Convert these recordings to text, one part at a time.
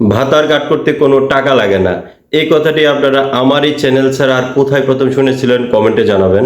ভাতার কাট করতে কোনো টাকা লাগে না। এই কথাটি আপনারা আমার এই চ্যানেল ছাড়া আর কোথায় প্রথম শুনেছিলেন কমেন্টে জানাবেন।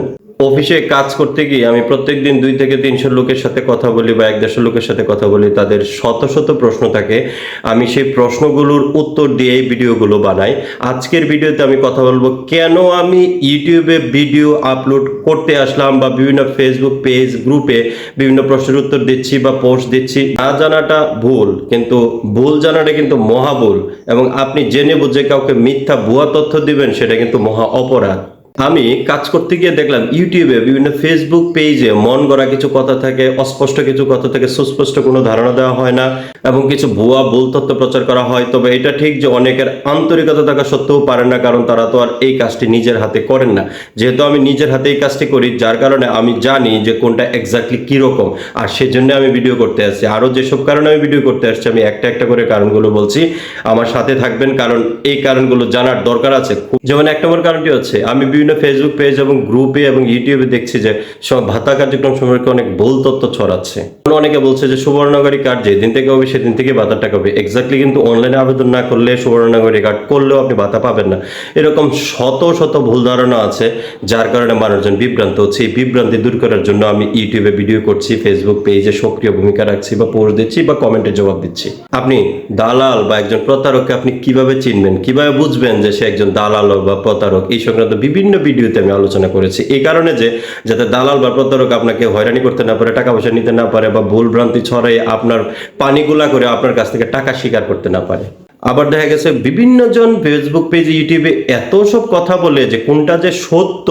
অফিসে কাজ করতে গিয়ে আমি প্রত্যেকদিন দুই থেকে তিনশো লোকের সাথে কথা বলি বা এক দেড়শো লোকের সাথে কথা বলি, তাদের শত শত প্রশ্ন থাকে। আমি সেই প্রশ্নগুলোর উত্তর দিয়ে এই ভিডিওগুলো বানাই। আজকের ভিডিওতে আমি কথা বলব, কেন আমি ইউটিউবে ভিডিও আপলোড করতে আসলাম বা বিভিন্ন ফেসবুক পেজ গ্রুপে বিভিন্ন প্রশ্নের উত্তর দিচ্ছি বা পোস্ট দিচ্ছি, না জানাটা ভুল, কিন্তু ভুল জানাটা কিন্তু মহা ভুল। এবং আপনি জেনে বুঝে কাউকে মিথ্যা ভুয়া তথ্য দিবেন, সেটা কিন্তু মহা অপরাধ। আমি কাজ করতে গিয়ে দেখলাম ইউটিউবে বিভিন্ন ফেসবুক পেজে মন গড়া কিছু কথা থাকে, অস্পষ্ট কিছু কথা থাকে, সুস্পষ্ট কোনো ধারণা দেওয়া হয় না, এবং কিছু ভুয়া, ভুল তথ্য প্রচার করা হয়। তবে এটা ঠিক যে অনেকের আন্তরিকতা থাকা সত্ত্বেও পারেন না, কারণ তারা তো আর এই কাজটি নিজের হাতে করেন না। যেহেতু আমি নিজের হাতে এই কাজটি করি, যার কারণে আমি জানি যে কোনটা এক্স্যাক্টলি কীরকম। আর সেজন্য আমি ভিডিও করতে আসছি। আরও যেসব কারণে আমি ভিডিও করতে আসছি, আমি একটা একটা করে কারণগুলো বলছি। আমার সাথে থাকবেন, কারণ এই কারণগুলো জানার দরকার আছে। যেমন এক নম্বর কারণটি হচ্ছে, আমি বিভিন্ন ফেসবুক পেজ এবং গ্রুপে এবং ইউটিউবে দেখছি যে সব ভাতা কার্যক্রম সম্পর্কে অনেক ভুল তথ্য ছড়াচ্ছে। অনেকে বলছে যে সুবর্ণনগরী কার্ড যেদিন থেকে হবে সেদিন থেকে ভাতার টাকা হবে। এক্স্যাক্টলি কিন্তু অনলাইনে আবেদন না করলে সুবর্ণনগরী কার্ড করলেও আপনি ভাতা পাবেন না। এরকম শত শত ভুল ধারণা আছে, যার কারণে মানুষজন বিভ্রান্ত হচ্ছে। এই বিভ্রান্তি দূর করার জন্য আমি ইউটিউবে ভিডিও করছি ফেসবুক পেজে সক্রিয় ভূমিকা রাখছি বা পোস্ট দিচ্ছি বা কমেন্টে জবাব দিচ্ছি। আপনি দালাল বা একজন প্রতারককে আপনি কীভাবে চিনবেন? কীভাবে বুঝবেন যে সে একজন দালাল বা প্রতারক? এই সংক্রান্ত বিভিন্ন ভিডিওতে আমি আলোচনা করেছি। এই কারণে যে যাতে দালাল বা প্রতারক আপনাকে হয়রানি করতে না পারে, টাকা পয়সা নিতে না পারে বা ভুল ভ্রান্তি ছড়াই আপনার পানিগুলা করে আপনার কাছ থেকে টাকা স্বীকার করতে না পারে। আবার দেখা গেছে বিভিন্ন জন ফেসবুক পেজ ইউটিউবে এত সব কথা বলে যে কোনটা যে সত্য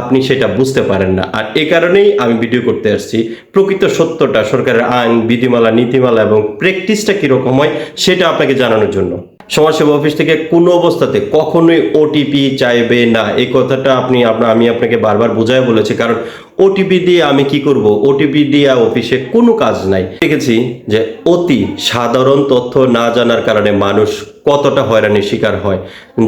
আপনি সেটা বুঝতে পারেন না। আর এ কারণেই আমি ভিডিও করতে আসছি। প্রকৃত সত্যটা সরকারের আইন, বিধিমালা, নীতিমালা এবং প্র্যাকটিসটা কীরকম হয় সেটা আপনাকে জানানোর জন্য। সমাজসেবা অফিস থেকে কোনো অবস্থাতে কখনোই ওটিপি চাইবে না। এই কথাটা আপনি, আমি আপনাকে বারবার বোঝায় বলেছি, কারণ ওটিপি দিয়ে আমি কি করব? ওটিপি দিয়ে অফিসে কোনো কাজ নাই। দেখেছি যে অতি সাধারণ তথ্য না জানার কারণে মানুষ কতটা হয়রানির শিকার হয়।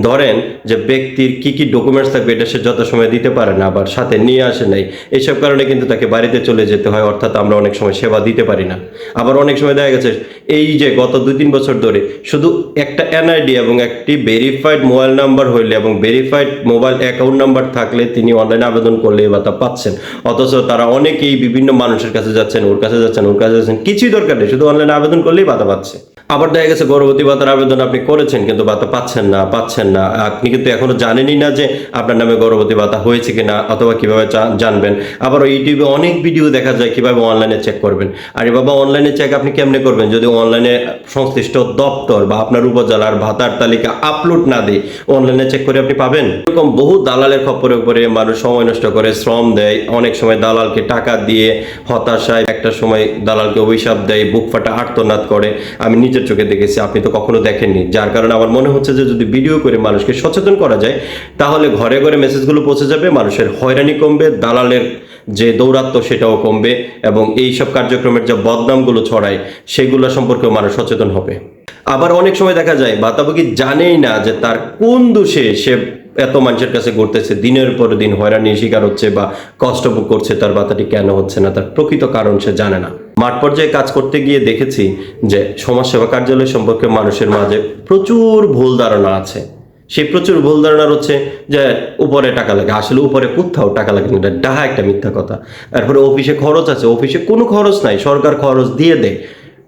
ধরেন যে ব্যক্তির কি কি ডকুমেন্টস থাকবে, এটা সে যত সময় দিতে পারে না, আবার সাথে নিয়ে আসে নাই, এসব কারণে কিন্তু তাকে বাড়িতে চলে যেতে হয়, অর্থাৎ আমরা অনেক সময় সেবা দিতে পারি না। আবার অনেক সময় দেখা গেছে, এই যে গত দুই তিন বছর ধরে শুধু একটা এনআইডি এবং একটি ভেরিফাইড মোবাইল নাম্বার হইলে এবং ভেরিফাইড মোবাইল অ্যাকাউন্ট নাম্বার থাকলে তিনি অনলাইনে আবেদন করলে এই ভাতা পাচ্ছেন। অথচ তারা অনেকেই বিভিন্ন মানুষের কাছে যাচ্ছেন, ওর কাছে যাচ্ছেন, ওর কাছে যাচ্ছেন, কিছুই দরকার নেই, শুধু অনলাইনে আবেদন করলেই বাধা পাচ্ছে। আবার দেখা গেছে গর্ভবতী ভাতার আবেদন আপনি করেছেন, কিন্তু ভাতা পাচ্ছেন না পাচ্ছেন না। আপনি কিন্তু এখনও জানেনই না যে আপনার নামে গর্ভবতী ভাতা হয়েছে কিনা অথবা কীভাবে জানবেন। আবার ইউটিউবে অনেক ভিডিও দেখা যায় কীভাবে অনলাইনে চেক করবেন। আরে বাবা অনলাইনে চেক আপনি কেমনে করবেন? যদি অনলাইনে সংশ্লিষ্ট দপ্তর বা আপনার উপজেলার ভাতার তালিকা আপলোড না দেয়, অনলাইনে চেক করে আপনি পাবেন। এরকম বহু দালালের খপ্পরে উপরে মানুষ সময় নষ্ট করে শ্রম দেয়। অনেক সময় দালালকে টাকা দিয়ে হতাশায়, একটা সময় দালালকে অভিশাপ দেয়, বুক ফাটা আর্তনাদ করে। আমি নিজের চোখে দেখেছি, আপনি তো কখনো দেখেননি। যার কারণে আমার মনে হচ্ছে যে যদি ভিডিও করে মানুষকে সচেতন করা যায়, তাহলে ঘরে ঘরে মেসেজগুলো পৌঁছে যাবে, মানুষের হয়রানি কমবে, দালালের যে দৌরাত্ম্য সেটাও কমবে এবং এই সব কার্যক্রমের যে বদনামগুলো ছড়ায়, সেগুলো সম্পর্কেও মানুষ সচেতন হবে। আবার অনেক সময় দেখা যায়, বাতাবকি জানেই না যে তার কোন দোষে সে এত মানুষের কাছে ঘুরতেছে, দিনের পর দিন হয়রানির শিকার হচ্ছে বা কষ্ট করছে, তার বাতাটি কেন হচ্ছে না, তার প্রকৃত কারণ সে জানে না। মাঠ পর্যায়ে কাজ করতে গিয়ে দেখেছি যে সমাজসেবা কার্যালয় সম্পর্কে মানুষের মাঝে প্রচুর ভুল ধারণা আছে। সেই প্রচুর ভুল ধারণা হচ্ছে যে উপরে টাকা লাগে, আসলে উপরে কোথাও টাকা লাগে না ডাহা একটা মিথ্যা কথা। তারপরে অফিসে খরচ আছে, অফিসে কোনো খরচ নাই, সরকার খরচ দিয়ে দেয়।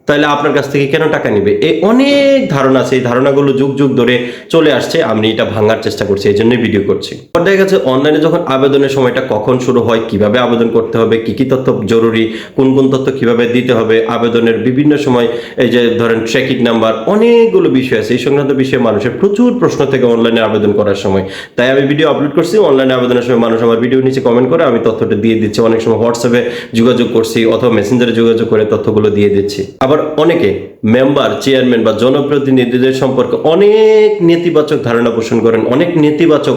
তাহলে আপনার কাছ থেকে কেন টাকা নিবে? এই অনেক ধারণা আছে, এই ধারণাগুলো যুগ যুগ ধরে চলে আসছে, আমি এটা ভাঙার চেষ্টা করছি, এই জন্যই ভিডিও করছি। দেখা গেছে অনলাইনে যখন আবেদনের সময়টা কখন শুরু হয়, কীভাবে আবেদন করতে হবে, কি কি তথ্য জরুরি, কোন কোন তথ্য কীভাবে দিতে হবে, আবেদনের বিভিন্ন সময় এই যে ধরেন ট্র্যাকিং নাম্বার অনেকগুলো বিষয় আছে, এই সংক্রান্ত বিষয়ে মানুষের প্রচুর প্রশ্ন থেকে অনলাইনে আবেদন করার সময়। তাই আমি ভিডিও আপলোড করছি অনলাইনে আবেদনের সময় মানুষ আমার ভিডিও নিচে কমেন্ট করে, আমি তথ্যটা দিয়ে দিচ্ছি, অনেক সময় হোয়াটসঅ্যাপে যোগাযোগ করছি, অথবা মেসেঞ্জারে যোগাযোগ করে তথ্যগুলো দিয়ে দিচ্ছি। আবার অনেকে মেম্বার, চেয়ারম্যান বা জনপ্রতিনিধিদের সম্পর্কে অনেক নেতিবাচক ধারণা পোষণ করেন, অনেক নেতিবাচক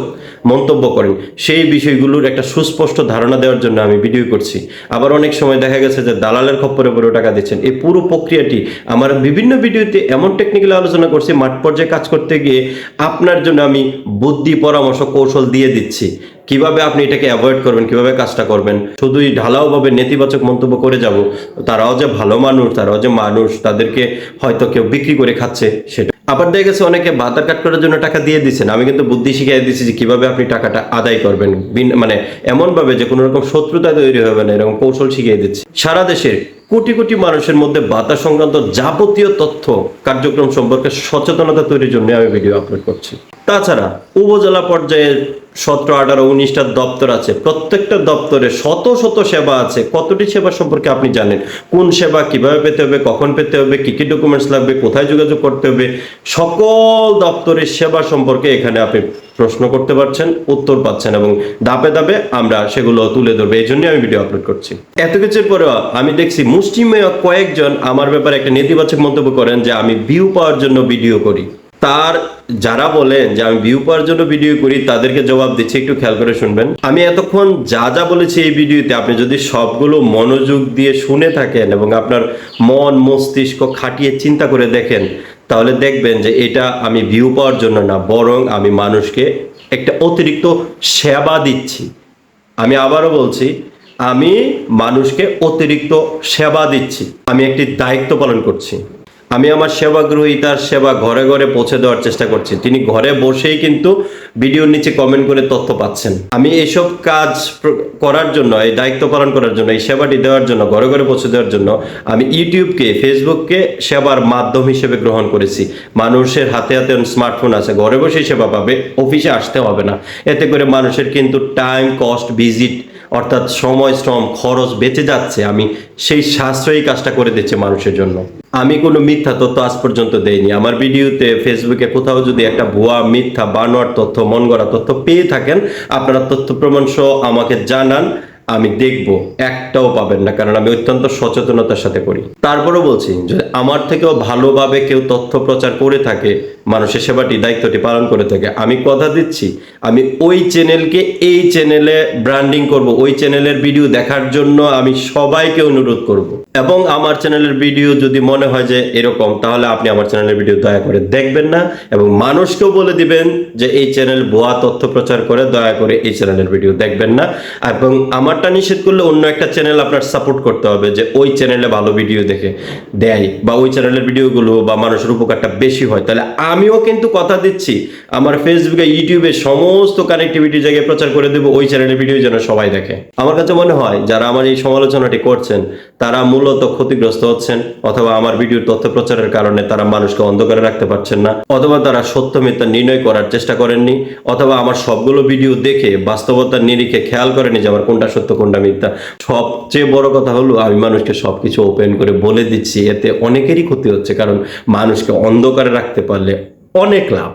মন্তব্য করেন। সেই বিষয়গুলোর একটা সুস্পষ্ট ধারণা দেওয়ার জন্য আমি ভিডিও করছি। আবার অনেক সময় দেখা গেছে যে দালালের খপ্পরে পরে টাকা দিচ্ছেন। এই পুরো প্রক্রিয়াটি আমার বিভিন্ন ভিডিওতে এমন টেকনিক্যাল আলোচনা করছি, মাঠ পর্যায়ে কাজ করতে গিয়ে আপনার জন্য আমি বুদ্ধি, পরামর্শ, কৌশল দিয়ে দিচ্ছি। কীভাবে আপনি এটাকে অ্যাভয়েড করবেন, কীভাবে কাজটা করবেন, শুধুই ঢালাওভাবে নেতিবাচক মন্তব্য করে যাব, তারাও যে ভালো মানুষ, তারাও যে মানুষ, তাদেরকে হয়তো কেউ বিক্রি করে খাচ্ছে, সেটা আবার দেখা গেছে অনেকে ভাতার কাট করার জন্য টাকা দিয়ে দিচ্ছেন। আমি কিন্তু বুদ্ধি শিখিয়ে দিচ্ছি যে কীভাবে আপনি টাকাটা আদায় করবেন। মানে এমন ভাবে যে কোনো রকম শত্রুতা তৈরি হবে না, এরকম কৌশল শিখিয়ে দিচ্ছি। সারা দেশের কোটি কোটি মানুষের মধ্যে বাতা সংক্রান্ত যাবতীয় তথ্য কার্যক্রম সম্পর্কে সচেতনতা তৈরির জন্য আমি ভিডিও আপলোড করছি। তাছাড়া উপজেলা পর্যায়ে সতেরো, আঠারো, উনিশটা দপ্তর আছে। প্রত্যেকটা দপ্তরে শত শত সেবা আছে। কতটি সেবা সম্পর্কে আপনি জানেন? কোন সেবা কীভাবে পেতে হবে, কখন পেতে হবে, কি কি ডকুমেন্টস লাগবে, কোথায় যোগাযোগ করতে হবে? সকল দপ্তরের সেবা সম্পর্কে এখানে আপনি প্রশ্ন করতে পারছেন, উত্তর পাচ্ছেন এবং ধাপে ধাপে আমরা সেগুলো তুলে ধরবো। এই জন্যই আমি ভিডিও আপলোড করছি। এত কিছুর পরেও আমি দেখছি মুষ্টিমেয় কয়েকজন আমার ব্যাপারে একটা নেতিবাচক মন্তব্য করেন যে আমি ভিউ পাওয়ার জন্য ভিডিও করি। তার যারা বলেন যে আমি ভিউ পাওয়ার জন্য ভিডিও করি, তাদেরকে জবাব দিচ্ছি, একটু খেয়াল করে শুনবেন। আমি এতক্ষণ যা যা বলেছি এই ভিডিওতে আপনি যদি সবগুলো মনোযোগ দিয়ে শুনে থাকেন এবং আপনার মন মস্তিষ্ক খাটিয়ে চিন্তা করে দেখেন, তাহলে দেখবেন যে এটা আমি ভিউ পাওয়ার জন্য না, বরং আমি মানুষকে একটা অতিরিক্ত সেবা দিচ্ছি। আমি আবারও বলছি, আমি মানুষকে অতিরিক্ত সেবা দিচ্ছি। আমি একটি দায়িত্ব পালন করছি। আমি আমার সেবা গ্রহীতার সেবা ঘরে ঘরে পৌঁছে দেওয়ার চেষ্টা করছি। তিনি ঘরে বসেই কিন্তু ভিডিওর নিচে কমেন্ট করে তথ্য পাচ্ছেন। আমি এসব কাজ করার জন্য, এই দায়িত্ব পালন করার জন্য, এই সেবাটি দেওয়ার জন্য, ঘরে ঘরে পৌঁছে দেওয়ার জন্য আমি ইউটিউবকে, ফেসবুককে সেবার মাধ্যম হিসেবে গ্রহণ করেছি। মানুষের হাতে হাতে স্মার্টফোন আছে। ঘরে বসেই সেবা পাবে, অফিসে আসতে হবে না। এতে করে মানুষের কিন্তু টাইম কস্ট ভিজিট অর্থাৎ সময়, শ্রম, খরচ বেঁচে যাচ্ছে, আমি সেই সাশ্রয়ী কাজটা করে দিচ্ছি মানুষের জন্য। আমি কোনো মিথ্যা তথ্য আজ পর্যন্ত দেইনি। আমার ভিডিওতে ফেসবুকে কোথাও যদি একটা ভুয়া, মিথ্যা, বানোয়ার তথ্য মন গড়া তথ্য পেয়ে থাকেন, আপনারা তথ্য প্রমাণ সহ আমাকে জানান, আমি দেখব। একটাও পাবেন না, কারণ আমি অত্যন্ত সচেতনতার সাথে করি। তারপরেও বলছি, যদি আমার থেকেও ভালোভাবে কেউ তথ্য প্রচার করে থাকে, মানুষের সেবাটি, দায়িত্বটি পালন করে থাকে। আমি কথা দিচ্ছি, আমি ওই চ্যানেলকে, এই চ্যানেলে ব্র্যান্ডিং করব, ওই চ্যানেলের ভিডিও দেখার জন্য আমি সবাইকে অনুরোধ করব। এবং আমার চ্যানেলের ভিডিও যদি মনে হয় যে এরকম, তাহলে আপনি আমার চ্যানেলের ভিডিও দয়া করে দেখবেন না এবং মানুষকেও বলে দিবেন যে এই চ্যানেল ভুয়া তথ্য প্রচার করে, দয়া করে এই চ্যানেলের ভিডিও দেখবেন না। এবং আমারটা নিষেধ করলে অন্য একটা চ্যানেল আপনার সাপোর্ট করতে হবে যে ওই চ্যানেলে ভালো ভিডিও দেখে দেয়। বা ওই চ্যানেলের ভিডিওগুলো বা মানুষের উপকারটা বেশি হয়, তাহলে আমিও কিন্তু কথা দিচ্ছি। আমার ফেসবুকে ইউটিউবে সমস্ত কানেক্টিভিটি জায়গায় প্রচার করে দেবো, ওই চ্যানেলের ভিডিও যেন সবাই দেখে। আমার কাছে মনে হয়, যারা আমার এই সমালোচনাটি করছেন, তারা মূলত ক্ষতিগ্রস্ত হচ্ছেন, অথবা আমার ভিডিওর তথ্য প্রচারের কারণে তারা মানুষকে অন্ধকারে রাখতে পারছেন না, অথবা তারা সত্য মিথ্যা নির্ণয় করার চেষ্টা করেননি, অথবা আমার সবগুলো ভিডিও দেখে বাস্তবতার নিরিখে খেয়াল করেনি যে আমার কোনটা সত্য, কোনটা মিথ্যা। সবচেয়ে বড় কথা হলো, আমি মানুষকে সবকিছু ওপেন করে বলে দিচ্ছি, এতে অনেকেরই ক্ষতি হচ্ছে কারণ মানুষকে অন্ধকারে রাখতে পারলে অনেক লাভ।